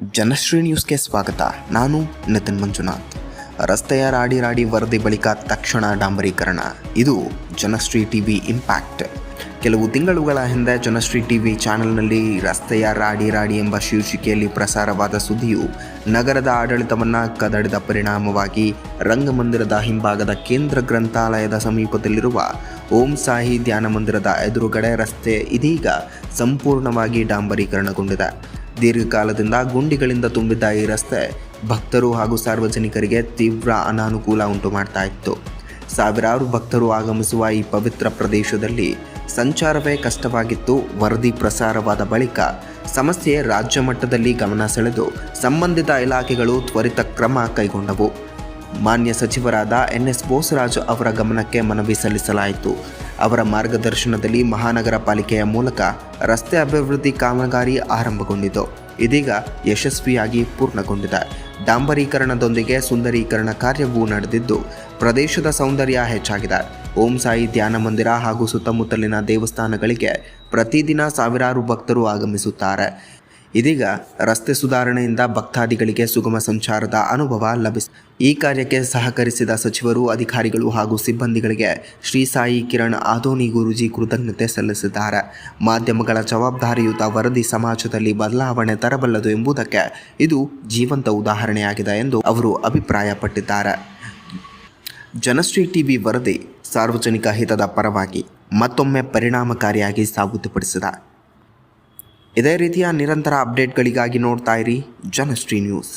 ಜನಶ್ರೀ ನ್ಯೂಸ್ಗೆ ಸ್ವಾಗತ. ನಾನು ನಿತಿನ್ ಮಂಜುನಾಥ್. ರಸ್ತೆಯ ರಾಡಿ ರಾಡಿ ವರದಿ ಬಳಿಕ ತಕ್ಷಣ ಡಾಂಬರೀಕರಣ. ಇದು ಜನಶ್ರೀ ಟಿವಿ ಇಂಪ್ಯಾಕ್ಟ್. ಕೆಲವು ತಿಂಗಳುಗಳ ಹಿಂದೆ ಜನಶ್ರೀ ಟಿವಿ ಚಾನೆಲ್ನಲ್ಲಿ ರಸ್ತೆಯ ರಾಡಿ ರಾಡಿ ಎಂಬ ಶೀರ್ಷಿಕೆಯಲ್ಲಿ ಪ್ರಸಾರವಾದ ಸುದ್ದಿಯು ನಗರದ ಆಡಳಿತವನ್ನು ಕದಡಿದ ಪರಿಣಾಮವಾಗಿ ರಂಗಮಂದಿರದ ಹಿಂಭಾಗದ ಕೇಂದ್ರ ಗ್ರಂಥಾಲಯದ ಸಮೀಪದಲ್ಲಿರುವ ಓಂ ಸಾಹಿ ಧ್ಯಾನ ಮಂದಿರದ ಎದುರುಗಡೆ ರಸ್ತೆ ಇದೀಗ ಸಂಪೂರ್ಣವಾಗಿ ಡಾಂಬರೀಕರಣಗೊಂಡಿದೆ. ದೀರ್ಘಕಾಲದಿಂದ ಗುಂಡಿಗಳಿಂದ ತುಂಬಿದ್ದ ಈ ರಸ್ತೆ ಭಕ್ತರು ಹಾಗೂ ಸಾರ್ವಜನಿಕರಿಗೆ ತೀವ್ರ ಅನಾನುಕೂಲ ಉಂಟು ಮಾಡ್ತಾ ಇತ್ತು. ಸಾವಿರಾರು ಭಕ್ತರು ಆಗಮಿಸುವ ಈ ಪವಿತ್ರ ಪ್ರದೇಶದಲ್ಲಿ ಸಂಚಾರವೇ ಕಷ್ಟವಾಗಿತ್ತು. ವರದಿ ಪ್ರಸಾರವಾದ ಬಳಿಕ ಸಮಸ್ಯೆ ರಾಜ್ಯ ಮಟ್ಟದಲ್ಲಿ ಗಮನ ಸೆಳೆದು ಸಂಬಂಧಿತ ಇಲಾಖೆಗಳು ತ್ವರಿತ ಕ್ರಮ ಕೈಗೊಂಡವು. ಮಾನ್ಯ ಸಚಿವರಾದ ಎನ್ ಎಸ್ ಬೋಸರಾಜು ಅವರ ಗಮನಕ್ಕೆ ಮನವಿ ಸಲ್ಲಿಸಲಾಯಿತು. ಅವರ ಮಾರ್ಗದರ್ಶನದಲ್ಲಿ ಮಹಾನಗರ ಪಾಲಿಕೆಯ ಮೂಲಕ ರಸ್ತೆ ಅಭಿವೃದ್ಧಿ ಕಾಮಗಾರಿ ಆರಂಭಗೊಂಡಿತು. ಇದೀಗ ಯಶಸ್ವಿಯಾಗಿ ಪೂರ್ಣಗೊಂಡಿದೆ. ಡಾಂಬರೀಕರಣದೊಂದಿಗೆ ಸುಂದರೀಕರಣ ಕಾರ್ಯವೂ ನಡೆದಿದ್ದು, ಪ್ರದೇಶದ ಸೌಂದರ್ಯ ಹೆಚ್ಚಾಗಿದೆ. ಓಂ ಸಾಯಿ ಧ್ಯಾನ ಮಂದಿರ ಹಾಗೂ ಸುತ್ತಮುತ್ತಲಿನ ದೇವಸ್ಥಾನಗಳಿಗೆ ಪ್ರತಿದಿನ ಸಾವಿರಾರು ಭಕ್ತರು ಆಗಮಿಸುತ್ತಾರೆ. ಇದೀಗ ರಸ್ತೆ ಸುಧಾರಣೆಯಿಂದ ಭಕ್ತಾದಿಗಳಿಗೆ ಸುಗಮ ಸಂಚಾರದ ಅನುಭವ ಲಭಿಸ. ಈ ಕಾರ್ಯಕ್ಕೆ ಸಹಕರಿಸಿದ ಸಚಿವರು, ಅಧಿಕಾರಿಗಳು ಹಾಗೂ ಸಿಬ್ಬಂದಿಗಳಿಗೆ ಶ್ರೀ ಸಾಯಿ ಕಿರಣ್ ಆದೋನಿ ಗುರೂಜಿ ಕೃತಜ್ಞತೆ ಸಲ್ಲಿಸಿದ್ದಾರೆ. ಮಾಧ್ಯಮಗಳ ಜವಾಬ್ದಾರಿಯುತ ವರದಿ ಸಮಾಜದಲ್ಲಿ ಬದಲಾವಣೆ ತರಬಲ್ಲದು ಎಂಬುದಕ್ಕೆ ಇದು ಜೀವಂತ ಉದಾಹರಣೆಯಾಗಿದೆ ಎಂದು ಅವರು ಅಭಿಪ್ರಾಯಪಟ್ಟಿದ್ದಾರೆ. ಜನಶ್ರೀ ಟಿವಿ ವರದಿ ಸಾರ್ವಜನಿಕ ಹಿತದ ಪರವಾಗಿ ಮತ್ತೊಮ್ಮೆ ಪರಿಣಾಮಕಾರಿಯಾಗಿ ಸಾಬೀತುಪಡಿಸಿದೆ ಇದೇ ರೀತಿಯ ನಿರಂತರ ಅಪ್ಡೇಟ್ಗಳಿಗಾಗಿ ನೋಡ್ತಾ ಇರಿ ಜನಶ್ರೀ ನ್ಯೂಸ್.